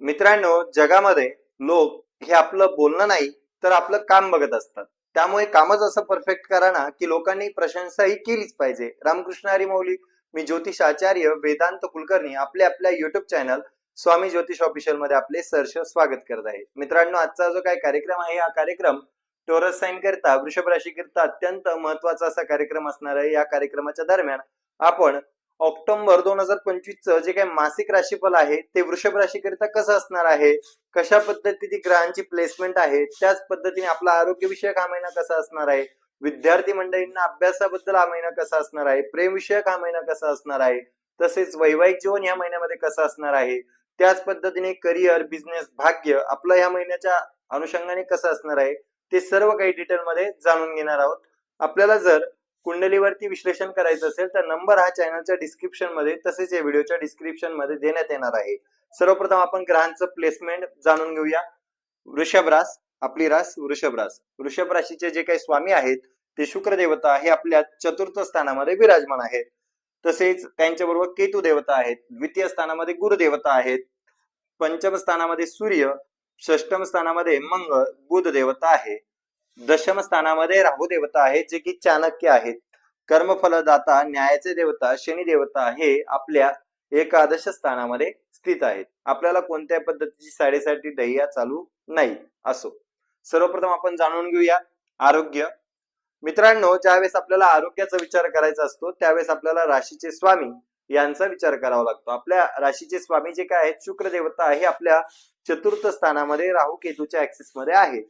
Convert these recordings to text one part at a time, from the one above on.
मित्रांनो जगामध्ये लोक हे आपलं बोलणं नाही तर आपलं काम बघत असतात. त्यामुळे कामच असं परफेक्ट करा ना की लोकांनी प्रशंसा ही केलीच पाहिजे. रामकृष्ण हरी मौली मी ज्योतिष आचार्य वेदांत कुलकर्णी आपले आपल्या युट्यूब चॅनल स्वामी ज्योतिष ऑफिशियलमध्ये आपले सहर्ष स्वागत करत आहे. मित्रांनो आजचा जो काही कार्यक्रम आहे हा कार्यक्रम टोरस साईन करता वृषभ राशी करता अत्यंत महत्त्वाचा असा कार्यक्रम असणार आहे. या कार्यक्रमाच्या दरम्यान आपण ऑक्टोबर दोन हजार पंचवीस जे काही मासिक राशीफल आहे ते वृषभ राशीकरिता कसं असणार आहे? कशा पद्धतीची ग्रहांची प्लेसमेंट आहे? त्याच पद्धतीने आपला आरोग्यविषयक हा महिना कसा असणार आहे? विद्यार्थी मंडळींना अभ्यासाबद्दल हा महिना कसा असणार आहे? प्रेमविषयक हा महिना कसा असणार आहे? तसेच वैवाहिक जीवन या महिन्यामध्ये कसं असणार आहे? त्याच पद्धतीने करिअर बिझनेस भाग्य आपलं या महिन्याच्या अनुषंगाने कसं असणार आहे? ते सर्व काही डिटेलमध्ये जाणून घेणार आहोत. आपल्याला जर कुंडलीवरती विश्लेषण करायचं असेल तर नंबर हा चॅनलच्या डिस्क्रिप्शनमध्ये तसेच या व्हिडिओच्या डिस्क्रिप्शनमध्ये देण्यात येणार आहे. सर्वप्रथम आपण ग्रहांचं प्लेसमेंट जाणून घेऊया. वृषभ रास आपली रास वृषभ रास. वृषभ राशीचे जे काही स्वामी आहेत ते शुक्र देवता हे आपल्या चतुर्थ स्थानामध्ये विराजमान आहेत. तसेच त्यांच्याबरोबर केतू देवता आहेत द्वितीय स्थानामध्ये गुरु देवता आहेत पंचम स्थानामध्ये सूर्य षष्टम स्थानामध्ये मंगळ बुध देवता आहे. दशम स्थानामध्ये राहू देवता आहेत जे की चाणक्य आहेत. कर्मफलदाता न्यायाचे देवता शनी देवता हे आपल्या एकादश स्थानामध्ये स्थित आहेत. आपल्याला कोणत्या पद्धतीची साडेसाठी ढैया चालू नाही? असो. सर्वप्रथम आपण जाणून घेऊया आरोग्य. मित्रांनो ज्यावेळेस आपल्याला आरोग्याचा विचार करायचा असतो त्यावेळेस आपल्याला राशीचे स्वामी यांचा विचार करावा लागतो. आपल्या राशीचे स्वामी जे काय आहेत शुक्र देवता हे आपल्या चतुर्थ स्थानामध्ये राहू केतूच्या ऍक्सिसमध्ये आहे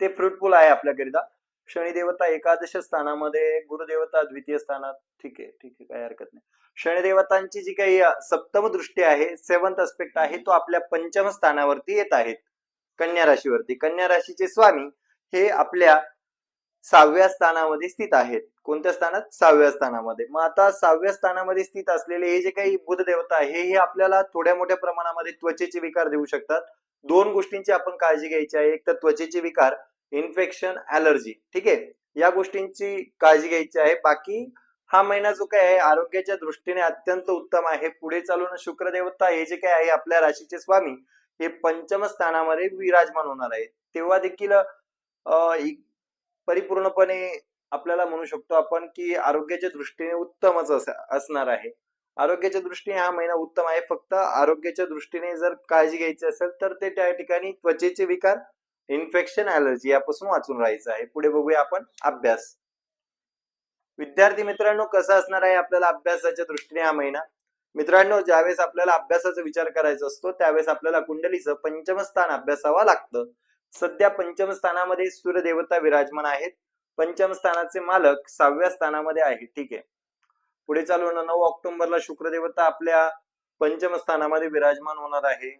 ते फ्रुटफुल आहे आपल्याकरिता. शनिदेवता एकादश स्थानामध्ये गुरुदेवता द्वितीय स्थानात. ठीक आहे ठीक आहे काही हरकत नाही. शनिदेवतांची जी काही सप्तम दृष्टी आहे सेवन्थ अस्पेक्ट आहे तो आपल्या पंचम स्थानावरती येत आहेत. कन्या राशीवरती. कन्या राशीचे स्वामी हे आपल्या सहाव्या स्थानामध्ये स्थित आहेत. कोणत्या स्थानात? सहाव्या स्थानामध्ये. मग आता सहाव्या स्थानामध्ये स्थित असलेले हे जे काही बुध देवता आहे हे आपल्याला थोड्या मोठ्या प्रमाणामध्ये त्वचेचे विकार देऊ शकतात. दोन गोष्टींची आपण काळजी घ्यायची आहे. एक तर त्वचेचे विकार इन्फेक्शन अलर्जी ठीक आहे? या गोष्टींची काळजी घ्यायची आहे. बाकी हा महिना जो काय आहे आरोग्याच्या दृष्टीने अत्यंत उत्तम आहे. पुढे चालून शुक्रदेवता हे जे काय आहे आपल्या राशीचे स्वामी हे पंचम स्थानामध्ये विराजमान होणार आहे तेव्हा देखील परिपूर्णपणे आपल्याला म्हणू शकतो आपण की आरोग्याच्या दृष्टीने उत्तमच असणार आहे. आरोग्याच्या दृष्टीने हा महिना उत्तम आहे. फक्त आरोग्याच्या दृष्टीने जर काळजी घ्यायची असेल तर ते त्या ठिकाणी त्वचेचे विकार इन्फेक्शन अलर्जी यापासून वाचून राहायचं आहे. पुढे बघूया आपण अभ्यास. विद्यार्थी मित्रांनो कसा असणार आहे आपल्याला अभ्यासाच्या दृष्टीने हा महिना? मित्रांनो ज्यावेळेस आपल्याला अभ्यासाचा विचार करायचा असतो त्यावेळेस आपल्याला कुंडलीचं पंचम स्थान अभ्यासावा लागतं. सध्या पंचम स्थानामध्ये सूर्यदेवता विराजमान आहेत. पंचम स्थानाचे मालक सहाव्या स्थानामध्ये आहे. ठीक आहे. पुढे चालून नऊ ऑक्टोबरला शुक्रदेवता आपल्या पंचम स्थानामध्ये विराजमान होणार आहे.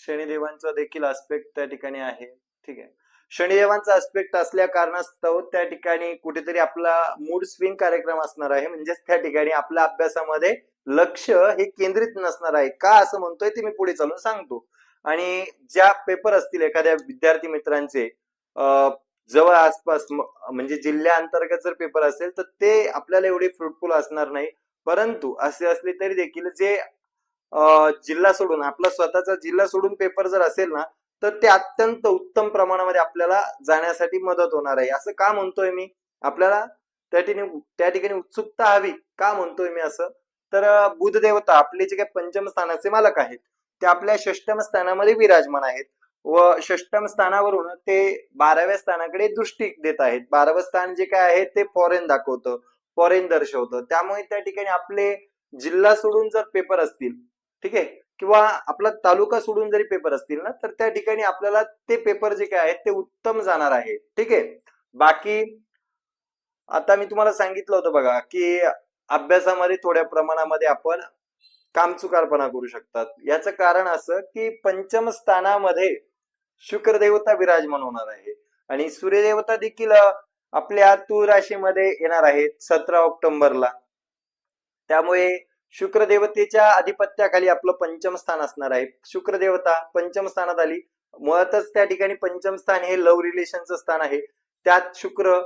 शनिदेवांचा देखील आस्पेक्ट त्या ठिकाणी आहे. ठीक आहे. शनिदेवांचा आस्पेक्ट असल्या कारणास्तव त्या ठिकाणी कुठेतरी आपला मूड स्विंग कार्यक्रम असणार आहे. म्हणजेच त्या ठिकाणी आपल्या अभ्यासामध्ये लक्ष हे केंद्रित नसणार आहे. का असं म्हणतोय ते मी पुढे चालून सांगतो. आणि ज्या पेपर असतील एखाद्या विद्यार्थी मित्रांचे जवळ आसपास म्हणजे जिल्ह्या अंतर्गत जर पेपर असेल तर ते आपल्याला एवढे फ्रुटफुल असणार नाही. परंतु असे असले तरी देखील जे जिल्हा सोडून आपला स्वतःचा जिल्हा सोडून पेपर जर असेल ना तर ते अत्यंत उत्तम प्रमाणामध्ये आपल्याला जाण्यासाठी मदत होणार आहे. असं का म्हणतोय मी? आपल्याला त्या ठिकाणी त्या ठिकाणी उत्सुकता हवी. का म्हणतोय मी असं? तर अं, बुध देवता आपले जे काही पंचम स्थानाचे मालक आहेत ते आपल्या षष्टम स्थानामध्ये विराजमान आहेत. व षष्टम स्थानावरून ते बाराव्या स्थानाकडे दृष्टी देत आहेत. बारावं स्थान जे काय आहे ते फॉरेन दाखवतं फॉरेन दर्शवतं. त्यामुळे त्या ठिकाणी आपले जिल्हा सोडून जर पेपर असतील ठीक आहे किंवा आपला तालुका सोडून जरी पेपर असतील ना तर त्या ठिकाणी आपल्याला ते पेपर जे काय आहेत ते उत्तम जाणार आहे. ठीक आहे? बाकी आता मी तुम्हाला सांगितलं होतं बघा की अभ्यासामध्ये थोड्या प्रमाणामध्ये आपण कामचुकारपणा करू शकतात. याचं कारण असं की पंचम स्थानामध्ये शुक्रदेवता विराजमान होणार आहे. आणि सूर्यदेवता देखील आपल्या तूळ राशीमध्ये येणार आहेत सतरा ऑक्टोबरला. त्यामुळे शुक्रदेवतेच्या आधिपत्याखाली आपलं पंचम स्थान असणार आहे. शुक्रदेवता पंचम स्थानात आली. मुळातच त्या ठिकाणी पंचम स्थान हे लव्ह रिलेशनचं स्थान आहे. त्यात शुक्र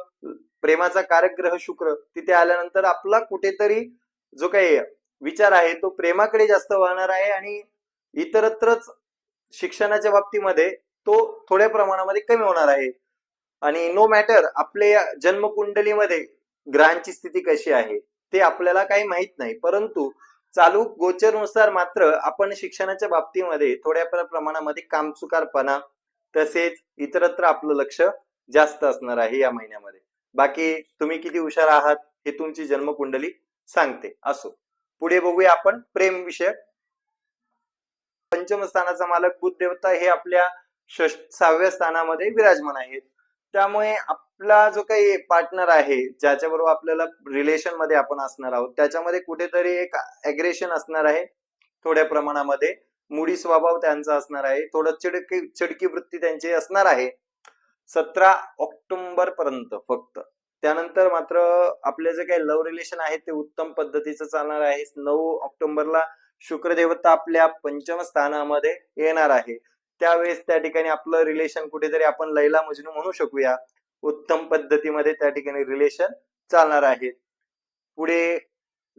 प्रेमाचा कारक ग्रह शुक्र तिथे आल्यानंतर आपला कुठेतरी जो काही विचार आहे तो प्रेमाकडे जास्त वाहणार आहे आणि इतरत्रच शिक्षणाच्या बाबतीमध्ये तो थोड्या प्रमाणामध्ये कमी होणार आहे. आणि नो मॅटर आपल्या जन्मकुंडलीमध्ये ग्रहांची स्थिती कशी आहे ते आपल्याला काही माहीत नाही. परंतु चालू गोचरनुसार मात्र आपण शिक्षणाच्या बाबतीमध्ये थोड्या प्रमाणामध्ये कामचुकारपणा तसेच इतरत्र आपलं लक्ष जास्त असणार आहे या महिन्यामध्ये. बाकी तुम्ही किती हुशार आहात हे तुमची जन्मकुंडली सांगते. असो. पुढे बघूया आपण प्रेम विषयक. पंचम स्थानाचा मालक बुद्ध देवता हे आपल्या सहाव्या स्थानामध्ये विराजमान आहेत. त्यामुळे आपला जो काही पार्टनर आहे ज्याच्याबरोबर आपल्याला रिलेशनमध्ये आपण असणार आहोत त्याच्यामध्ये कुठेतरी एक अग्रेशन असणार आहे थोड्या प्रमाणामध्ये. मुडी स्वभाव त्यांचा असणार आहे थोडं चिडकी चिडकी वृत्ती त्यांची असणार आहे. सतरा ऑक्टोबर पर्यंत फक्त. त्यानंतर मात्र आपले जे काही लव्ह रिलेशन आहे ते उत्तम पद्धतीचं चालणार आहे. नऊ ऑक्टोबरला शुक्रदेवता आपल्या पंचम स्थानामध्ये येणार आहे. त्यावेळेस त्या ठिकाणी आपलं रिलेशन कुठेतरी आपण लैला मजनू म्हणू शकूया. उत्तम पद्धतीमध्ये त्या ठिकाणी रिलेशन चालणार आहे. पुढे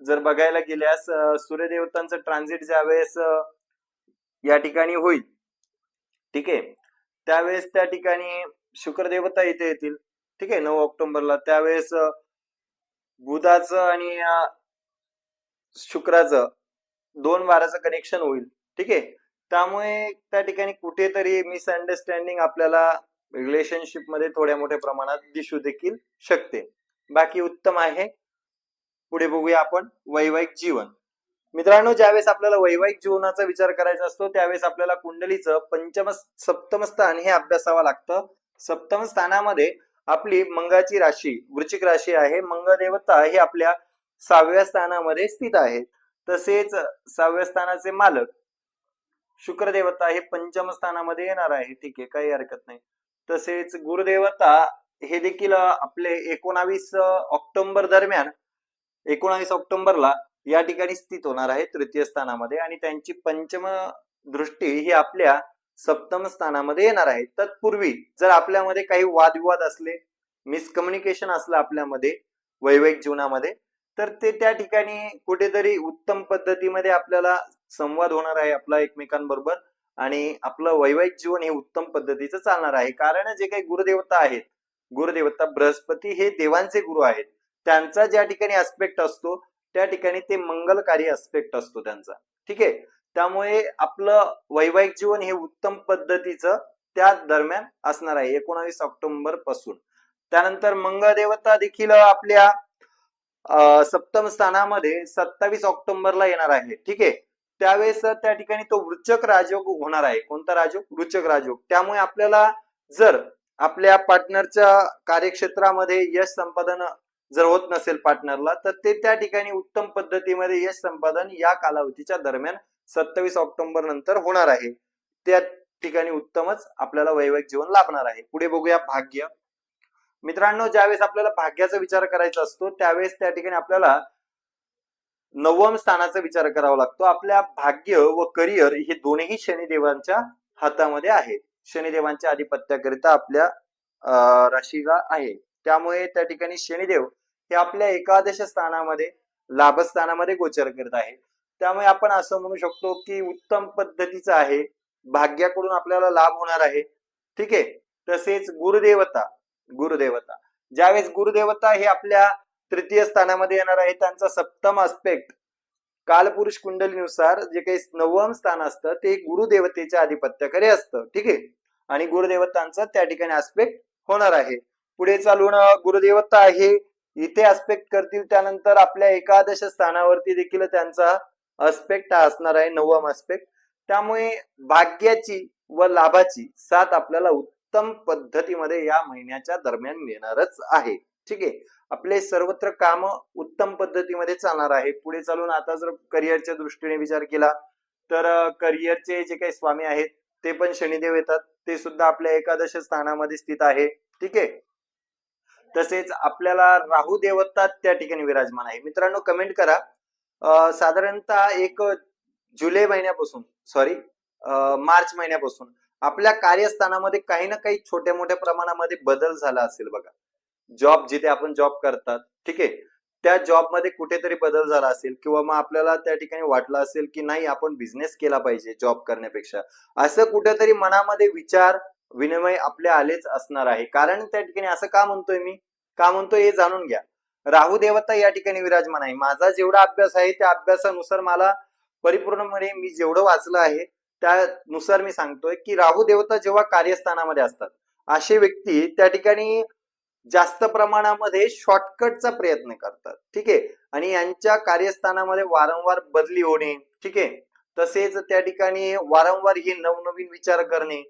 जर बघायला गेल्यास सूर्यदेवतांचं ट्रान्झिट ज्यावेळेस या ठिकाणी होईल ठीक आहे? त्यावेळेस त्या ठिकाणी शुक्रदेवता इथे येतील ठीक आहे? नऊ ऑक्टोबरला. त्यावेळेस बुधाचं आणि शुक्राचं दोन वाराचं कनेक्शन होईल ठीक आहे? त्यामुळे त्या ठिकाणी कुठेतरी मिसअंडरस्टँडिंग आपल्याला रिलेशनशिपमध्ये थोड्या मोठ्या प्रमाणात दिसू देखील शकते. बाकी उत्तम आहे. पुढे बघूया आपण वैवाहिक जीवन. मित्रांनो ज्यावेळेस आपल्याला वैवाहिक जीवनाचा विचार करायचा असतो त्यावेळेस आपल्याला कुंडलीचं पंचम सप्तम स्थान हे अभ्यासावं लागतं. सप्तम स्थानामध्ये आपली मंगाची राशी वृश्चिक राशी आहे. मंगदेवता हे आपल्या सहाव्या स्थानामध्ये स्थित आहे. तसेच सहाव्या स्थानाचे मालक शुक्रदेवता हे पंचम स्थानामध्ये येणार आहे. ठीक आहे काही हरकत नाही. तसेच गुरुदेवता हे देखील आपले एकोणावीस ऑक्टोबर दरम्यान एकोणावीस ऑक्टोबरला या ठिकाणी स्थित होणार आहे तृतीय स्थानामध्ये आणि त्यांची पंचम दृष्टी ही आपल्या सप्तम स्थानामध्ये येणार आहे. तत्पूर्वी जर आपल्यामध्ये काही वादविवाद असले मिसकम्युनिकेशन असलं आपल्यामध्ये वैवाहिक जीवनामध्ये तर ते त्या ठिकाणी कुठेतरी उत्तम पद्धतीमध्ये आपल्याला संवाद होणार आहे आपला एकमेकांबरोबर आणि आपलं वैवाहिक जीवन हे उत्तम पद्धतीचं चालणार आहे. कारण जे काही गुरुदेवता आहेत गुरुदेवता बृहस्पती हे देवांचे गुरु आहेत. त्यांचा ज्या ठिकाणी अस्पेक्ट असतो त्या ठिकाणी ते मंगलकारी अस्पेक्ट असतो त्यांचा. ठीक आहे? त्यामुळे आपलं वैवाहिक जीवन हे उत्तम पद्धतीचं त्या दरम्यान असणार आहे एकोणावीस ऑक्टोबरपासून. त्यानंतर मंगळदेवता देखील आपल्या सप्तम स्थानामध्ये सत्तावीस ऑक्टोबरला येणार आहे. ठीक आहे? त्यावेळेस त्या ठिकाणी तो वृचक राजयोग होणार आहे. कोणता राजयोग? वृचक राजयोग. त्यामुळे आपल्याला जर आपल्या पार्टनरच्या कार्यक्षेत्रामध्ये यश संपादन जर होत नसेल पार्टनरला तर ते त्या ठिकाणी उत्तम पद्धतीमध्ये यश संपादन या कालावधीच्या दरम्यान सत्तावीस ऑक्टोबर नंतर होणार आहे. त्या ठिकाणी उत्तमच आपल्याला वैवाहिक जीवन लाभणार आहे. पुढे बघूया भाग्य. मित्रांनो ज्यावेळेस आपल्याला भाग्याचा विचार करायचा असतो त्यावेळेस त्या ठिकाणी आपल्याला नवम स्थानाचा विचार करावा लागतो. आपल्या भाग्य व करिअर हे दोन्ही शनिदेवांच्या हातामध्ये आहे. शनिदेवांच्या आधिपत्याकरिता आपल्या अं, राशीला आहे. त्यामुळे त्या ठिकाणी शनिदेव हे आपल्या एकादश स्थानामध्ये लाभस्थानामध्ये गोचर करत आहे. त्यामुळे आपण असं म्हणू शकतो की उत्तम पद्धतीचं आहे. भाग्याकडून आपल्याला लाभ होणार आहे. ठीक आहे? तसेच गुरुदेवता गुरुदेवता. ज्यावेळेस गुरुदेवता हे आपल्या तृतीय स्थानामध्ये येणार आहे त्यांचा सप्तम आस्पेक्ट कालपुरुष कुंडलीनुसार जे काही नवम स्थान असतं ते गुरुदेवतेच्या आधिपत्याकडे असतं. ठीक आहे? आणि गुरुदेवतांचा त्या ठिकाणी आस्पेक्ट होणार आहे. पुढे चालून गुरुदेवता आहे. इथे आस्पेक्ट करतील. त्यानंतर आपल्या एकादश स्थानावरती देखील त्यांचा आस्पेक्ट हा असणार आहे नवम आस्पेक्ट त्यामुळे भाग्याची व लाभाची साथ आपल्याला उत्तम पद्धतीमध्ये या महिन्याच्या दरम्यान मिळणारच आहे. ठीक आहे. आपले सर्वत्र काम उत्तम पद्धतीमध्ये चालणार आहे. पुढे चालून आता जर करिअरच्या दृष्टीने विचार केला तर करिअरचे जे काही स्वामी आहेत ते पण शनिदेव येतात. ते सुद्धा आपल्या एकादश स्थानामध्ये स्थित आहे. ठीक आहे? तसेच आपल्याला राहू देवता त्या ठिकाणी विराजमान आहे. मित्रांनो कमेंट करा. साधारणतः एक जुलै महिन्यापासून सॉरी मार्च महिन्यापासून आपल्या कार्यस्थानामध्ये काही ना काही छोट्या मोठ्या प्रमाणामध्ये बदल झाला असेल बघा. जॉब जिथे आपण जॉब करतात ठीक आहे? त्या जॉबमध्ये कुठेतरी बदल झाला असेल किंवा मग आपल्याला त्या ठिकाणी वाटलं असेल की नाही आपण बिझनेस केला पाहिजे जॉब करण्यापेक्षा. असं कुठेतरी मनामध्ये विचार विनिमय आपले आलेच असणार आहे. कारण त्या ठिकाणी असं का म्हणतोय मी? का म्हणतोय हे जाणून घ्या. राहू देवता या ठिकाणी विराजमान आहे. माझा जेवढा अभ्यास आहे त्या अभ्यासानुसार मला परिपूर्णपणे मी जेवढं वाचलं आहे त्यानुसार मी सांगतोय की राहू देवता जेव्हा कार्यस्थानामध्ये असतात असे व्यक्ती त्या ठिकाणी जास्त प्रमाणामध्ये शॉर्टकटचा प्रयत्न करतात. ठीक आहे? आणि यांच्या कार्यस्थानामध्ये वारंवार बदली होणे ठीक आहे? तसेच त्या ठिकाणी वारंवार हे नवनवीन विचार करणे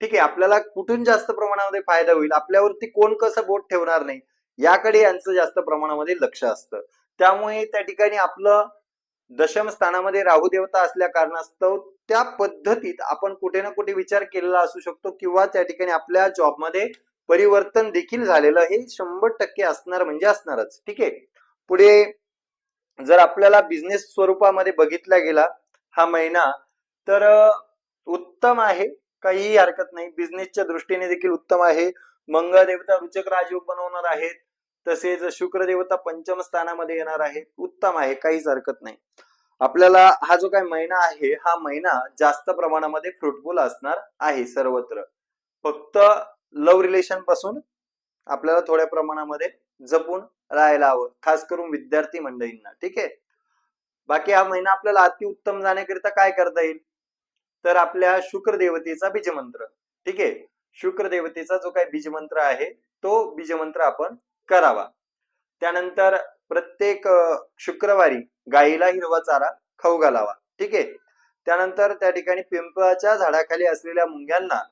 ठीक आहे? आपल्याला कुठून जास्त प्रमाणामध्ये फायदा होईल? आपल्यावरती कोण कसं बोट ठेवणार नाही? याकडे यांचं जास्त प्रमाणामध्ये लक्ष असतं. त्यामुळे त्या ठिकाणी आपलं दशम स्थानामध्ये राहू देवता असल्या कारणास्तव त्या पद्धतीत आपण कुठे ना कुठे विचार केलेला असू शकतो किंवा त्या ठिकाणी आपल्या जॉबमध्ये परिवर्तन देखील झालेलं हे शंभर टक्के असणार म्हणजे असणारच. ठीक आहे? पुढे जर आपल्याला बिझनेस स्वरूपामध्ये बघितला गेला हा महिना तर उत्तम आहे. काहीही हरकत नाही. बिझनेसच्या दृष्टीने देखील उत्तम आहे. मंगळ देवता रुचक राजयोग बनवणार आहेत. तसेच शुक्र देवता पंचम स्थानामध्ये येणार आहे उत्तम आहे. काहीच हरकत नाही. आपल्याला हा जो काय महिना आहे हा महिना जास्त प्रमाणामध्ये फ्रुटफुल असणार आहे सर्वत्र. फक्त लव्ह रिलेशनपासून आपल्याला थोड्या प्रमाणामध्ये जपून राहायला हवं. खास करून विद्यार्थी मंडळींना. ठीक आहे? बाकी हा महिना आपल्याला अतिउत्तम जाण्याकरिता काय करता येईल? तर आपल्या शुक्र देवतेचा बीजमंत्र. ठीक आहे? शुक्र देवतेचा जो काही बीजमंत्र आहे तो बीजमंत्र आपण करावा. त्यानंतर प्रत्येक शुक्रवारी गाईला हिरवा चारा खाऊ घालावा. ठीक आहे? त्यानंतर त्या ठिकाणी पिंपळाच्या झाडाखाली असलेल्या मुंग्यांना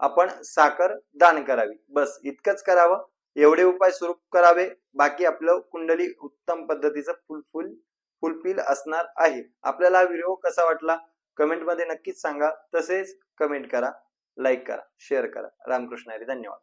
आपण साखर दान करावी. बस इतकंच करावं. एवढे उपाय सुरू करावे. बाकी आपलं कुंडली उत्तम पद्धतीचं फुलफुल फुलफिल असणार आहे. आपल्याला हा व्हिडिओ कसा वाटला? कमेंटमध्ये नक्कीच सांगा. तसेच कमेंट करा लाईक करा शेअर करा. रामकृष्ण हरी धन्यवाद.